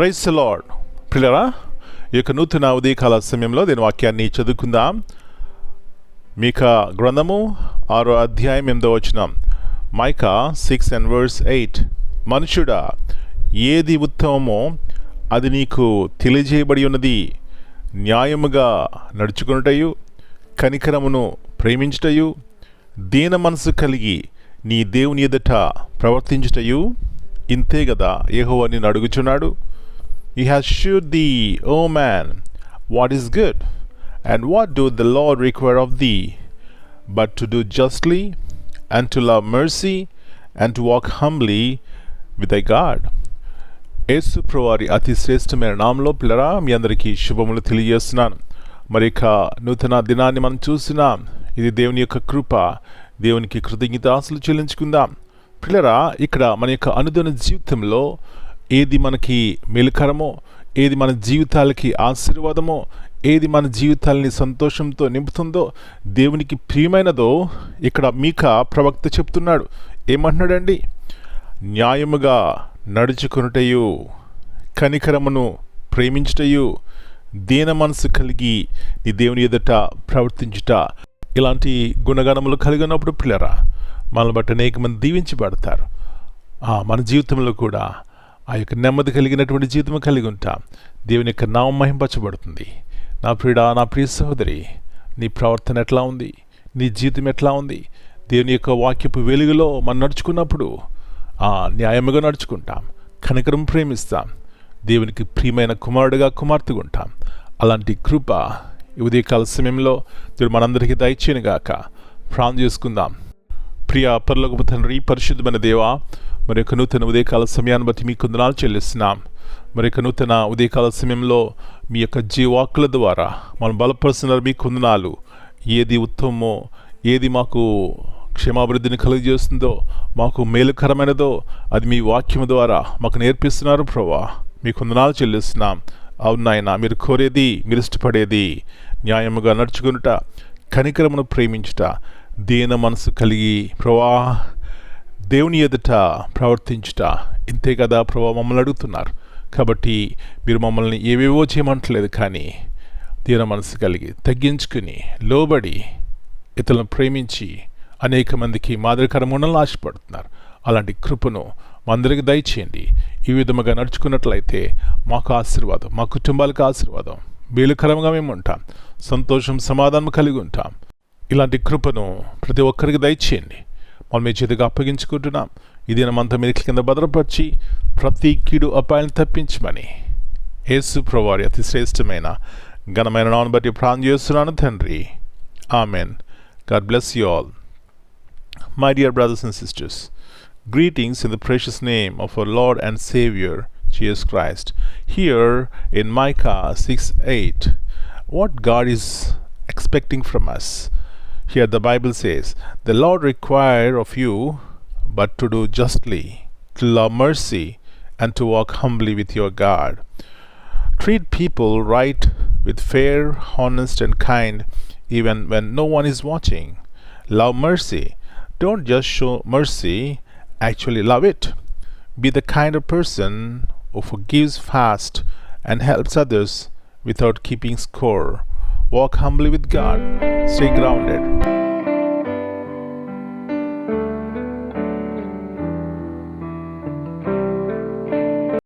Price lord పిల్లరా ఈ యొక్క నూతన ఉదయకాల సమయంలో దీని వాక్యాన్ని చదువుకుందాం. మీకా గ్రంథము ఆరో అధ్యాయం ఎందో వచ్చిన Micah six and verse eight. మనుషుడా ఏది ఉత్తమమో అది నీకు తెలియజేయబడి ఉన్నది. న్యాయముగా నడుచుకున్నటయు కనికరమును ప్రేమించుటయు దీన మనసు కలిగి నీ దేవుని ఎదుట ప్రవర్తించుటయు ఇంతే కదా ఏహో అని అడుగుచున్నాడు. He has showed thee O man what is good and what do the Lord require of thee but to do justly and to love mercy and to walk humbly with thy God. యేసు ప్రభువారి అతి శ్రేష్టమైన నామంలో పిల్లరా మీ అందరికీ శుభములు తెలియజేస్తున్నాను మరి ఇక నూతన దినాన్ని మనం చూస్తున్నాం ఇది దేవుని యొక్క కృప దేవునికి కృతజ్ఞతాసులు చెల్లించుకుందాం పిల్లరా ఇక్కడ మన యొక్క అనుదిన జీవితంలో ఏది మనకి మేలుకరమో ఏది మన జీవితాలకి ఆశీర్వాదమో ఏది మన జీవితాలని సంతోషంతో నింపుతుందో దేవునికి ప్రియమైనదో ఇక్కడ మీక ప్రవక్త చెప్తున్నాడు. ఏమంటున్నాడండి? న్యాయముగా నడుచుకునుటయు కనికరమును ప్రేమించుటయు దీన మనసు కలిగి నీ దేవుని ఎదుట ప్రవర్తించుట. ఇలాంటి గుణగణములు కలిగినప్పుడు పిల్లరా మనల్ని బట్టి అనేక మంది దీవించబడతారు మన జీవితంలో కూడా ఆ యొక్క నెమ్మది కలిగినటువంటి జీవితం కలిగి ఉంటాం. దేవుని యొక్క నామం మహింపరచబడుతుంది. నా ప్రియుడా నా ప్రియ సహోదరి నీ ప్రవర్తన ఎట్లా ఉంది? నీ జీవితం ఎట్లా ఉంది? దేవుని యొక్క వాక్యపు వెలుగులో మనం నడుచుకున్నప్పుడు ఆ న్యాయముగా నడుచుకుంటాం. కనికరం ప్రేమిస్తాం. దేవునికి ప్రియమైన కుమారుడుగా కుమార్తెగా ఉంటాం. అలాంటి కృప ఉదయకాల సమయంలో దేవుడు మనందరికీ దయచేయను గాక ప్రాణం చేసుకుందాం. ప్రియ పర్లోకపు తండ్రి పరిశుద్ధమైన దేవా మరి యొక్క నూతన ఉదయకాల సమయాన్ని బట్టి మీకు కొందనాలు చెల్లిస్తున్నాం. మరి యొక్క నూతన ఉదయకాల సమయంలో మీ యొక్క జీవాకుల ద్వారా మనం బలపరుస్తున్నారు మీ కొందనాలు. ఏది ఉత్తమమో ఏది మాకు క్షేమాభివృద్ధిని కలుగజేస్తుందో మాకు మేలుకరమైనదో అది మీ వాక్యం ద్వారా మాకు నేర్పిస్తున్నారు ప్రభా మీ కొందనాలు చెల్లిస్తున్నాం. అవును నాయన మీరు కోరేది మీరు ఇష్టపడేది న్యాయముగా నడుచుకునుట కనికరమును ప్రేమించుట దీన మనసు కలిగి ప్రవా దేవుని ఎదుట ప్రవర్తించుట. ఇంతే కదా ప్రభా మమ్మల్ని అడుగుతున్నారు. కాబట్టి మీరు మమ్మల్ని ఏవేవో చేయమంటలేదు కానీ దీన మనసు కలిగి తగ్గించుకుని లోబడి ఇతరులను ప్రేమించి అనేక మందికి మాదిరికరం ఉండాలని ఆశపడుతున్నారు. అలాంటి కృపను మా అందరికి దయచేయండి. ఈ విధముగా నడుచుకున్నట్లయితే మాకు ఆశీర్వాదం మా కుటుంబాలకు ఆశీర్వాదం. వీలుకరంగా మేము ఉంటాం. సంతోషం సమాధానం కలిగి ఉంటాం. ఇలాంటి కృపను ప్రతి ఒక్కరికి దయచేయండి. మనం మీ చేతిగా అప్పగించుకుంటున్నాం ఇది మనమంతా మీరు కింద భద్రపరిచి ప్రతి కీడు అపాయాన్ని తప్పించమని యేసు ప్రవారి అతి శ్రేష్టమైన ఘనమైన నాను బట్టి ప్రాణం చేస్తున్నాను తండ్రి amen God bless you all My dear brothers and sisters, greetings in the precious name of our Lord and Savior, Jesus Christ. Here in Micah 6 8, what God is expecting from us. here the Bible says, The Lord require of you but to do justly, to love mercy, and to walk humbly with your God. Treat people right with fair, honest, and kind, even when no one is watching. Love mercy. Don't just show mercy, actually love it. Be the kind of person who forgives fast and helps others without keeping score. Walk humbly with God. Stay grounded.